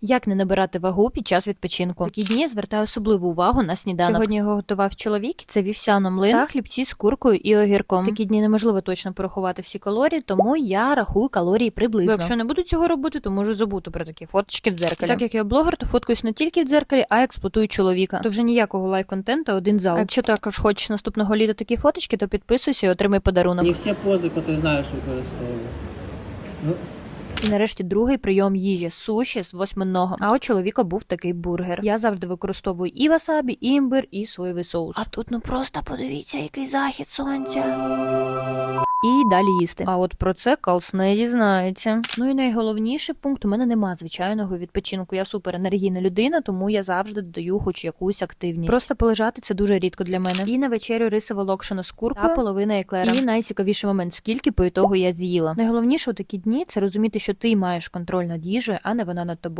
Як не набирати вагу під час відпочинку? Такі дні звертаю особливу увагу на сніданок. Сьогодні його готував чоловік. Це вівсяно млин та хлібці з куркою і огірком. В такі дні неможливо точно порахувати всі калорії, тому я рахую калорії приблизно. Бо якщо не буду цього робити, то можу забути про такі фоточки в дзеркалі. Так як я блогер, то фоткаюсь не тільки в дзеркалі, а й експлуатую чоловіка. То вже ніякого лайв-контенту, один зал. А якщо також хочеш наступного літа такі фоточки, то підписуйся і отримай подарунок. Не всі пози, які знаєш, використовую. І нарешті другий прийом їжі суші з восьминого. А у чоловіка був такий бургер. Я завжди використовую і васабі, і імбир, і соєвий соус. А тут ну просто подивіться, який захід сонця. І далі їсти. А от про це Калс не дізнається. Ну і найголовніший пункт у мене нема звичайного відпочинку. Я супер енергійна людина, тому я завжди додаю хоч якусь активність. Просто полежати це дуже рідко для мене. І на вечерю рисова локшина з куркою та половина еклера. І найцікавіший момент, скільки по ітогу я з'їла. Найголовніше у такі дні це розуміти, що ти маєш контроль над їжею, а не вона над тобою.